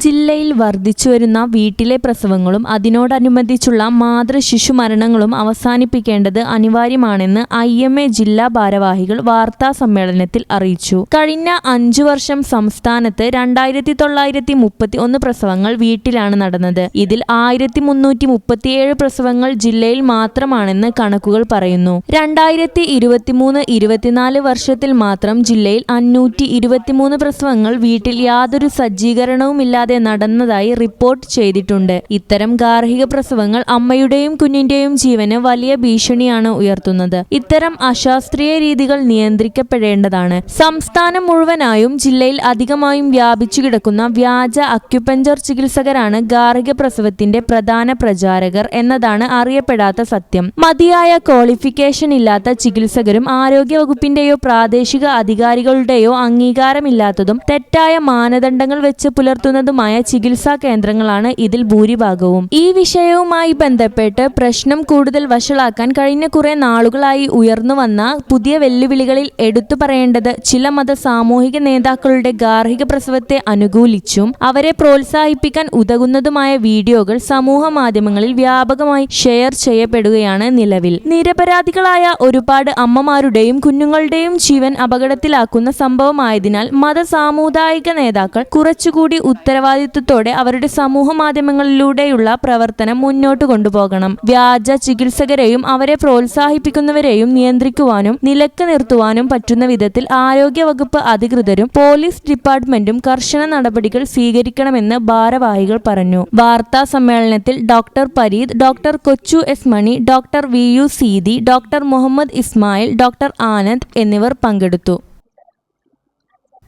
ജില്ലയിൽ വർദ്ധിച്ചുവരുന്ന വീട്ടിലെ പ്രസവങ്ങളും അതിനോടനുബന്ധിച്ചുള്ള മാതൃ ശിശു മരണങ്ങളും അവസാനിപ്പിക്കേണ്ടത് അനിവാര്യമാണെന്ന് ഐ എം എ ജില്ലാ ഭാരവാഹികൾ വാർത്താ സമ്മേളനത്തിൽ അറിയിച്ചു. കഴിഞ്ഞ അഞ്ചു വർഷം സംസ്ഥാനത്ത് രണ്ടായിരത്തി തൊള്ളായിരത്തി മുപ്പത്തി ഒന്ന് പ്രസവങ്ങൾ വീട്ടിലാണ് നടന്നത്. ഇതിൽ ആയിരത്തി മുന്നൂറ്റി മുപ്പത്തിയേഴ് പ്രസവങ്ങൾ ജില്ലയിൽ മാത്രമാണെന്ന് കണക്കുകൾ പറയുന്നു. രണ്ടായിരത്തി ഇരുപത്തിമൂന്ന് ഇരുപത്തിനാല് വർഷത്തിൽ മാത്രം ജില്ലയിൽ അഞ്ഞൂറ്റി ഇരുപത്തിമൂന്ന് പ്രസവങ്ങൾ വീട്ടിൽ യാതൊരു സജ്ജീകരണവുമില്ലാതെ നടന്നതായി റിപ്പോർട്ട് ചെയ്തിട്ടുണ്ട്. ഇത്തരം ഗാർഹിക പ്രസവങ്ങൾ അമ്മയുടെയും കുഞ്ഞിന്റെയും ജീവന് വലിയ ഭീഷണിയാണ് ഉയർത്തുന്നത്. ഇത്തരം അശാസ്ത്രീയ രീതികൾ നിയന്ത്രിക്കപ്പെടേണ്ടതാണ്. സംസ്ഥാനം മുഴുവനായും ജില്ലയിൽ അധികമായും വ്യാപിച്ചു കിടക്കുന്ന വ്യാജ അക്യുപഞ്ചർ ചികിത്സകരാണ് ഗാർഹിക പ്രസവത്തിന്റെ പ്രധാന പ്രചാരകർ എന്നതാണ് അറിയപ്പെടാത്ത സത്യം. മതിയായ ക്വാളിഫിക്കേഷൻ ഇല്ലാത്ത ചികിത്സകരും ആരോഗ്യ വകുപ്പിന്റെയോ പ്രാദേശിക അധികാരികളുടെയോ അംഗീകാരമില്ലാത്തതും തെറ്റായ മാനദണ്ഡങ്ങൾ വെച്ച് പുലർത്തുന്നതുമായ ചികിത്സാ കേന്ദ്രങ്ങളാണ് ഇതിൽ ഭൂരിഭാഗവും. ഈ വിഷയവുമായി ബന്ധപ്പെട്ട് പ്രശ്നം കൂടുതൽ വഷളാക്കാൻ കഴിഞ്ഞ കുറെ നാളുകളായി ഉയർന്നു വന്ന പുതിയ വെല്ലുവിളികളിൽ എടുത്തു പറയേണ്ടത് ചില മത സാമൂഹിക നേതാക്കളുടെ ഗാർഹിക പ്രസവത്തെ അനുകൂലിച്ചും അവരെ പ്രോത്സാഹിപ്പിക്കാൻ ഉതകുന്നതുമായ വീഡിയോകൾ സമൂഹ മാധ്യമങ്ങളിൽ വ്യാപകമായി ഷെയർ ചെയ്യപ്പെടുകയാണ് നിലവിൽ. നിരപരാധികളായ ഒരുപാട് അമ്മമാരുടെയും കുഞ്ഞുങ്ങളുടെയും ജീവൻ അപകടത്തിലാക്കുന്ന സംഭവമായതിനാൽ മത സാമുദായിക നേതാക്കൾ കുറച്ചുകൂടി ഉത്തരവാദിത്വത്തോടെ അവരുടെ സമൂഹ മാധ്യമങ്ങളിലൂടെയുള്ള പ്രവർത്തനം മുന്നോട്ട് കൊണ്ടുപോകണം. വ്യാജ ചികിത്സകരെയും അവരെ പ്രോത്സാഹിപ്പിക്കുന്നവരെയും നിയന്ത്രിക്കുവാനും നിലയ്ക്ക് നിർത്തുവാനും പറ്റുന്ന വിധത്തിൽ ആരോഗ്യ വകുപ്പ് അധികൃതരും പോലീസ് ഡിപ്പാർട്ട്മെന്റും കർശന നടപടികൾ സ്വീകരിക്കണമെന്ന് ഭാരവാഹികൾ പറഞ്ഞു. വാർത്താ സമ്മേളനത്തിൽ doctor Pareed doctor Kochu S Mani doctor V U Seethi doctor Muhammad Ismail doctor Anand എന്നിവർ പങ്കെടുത്തു.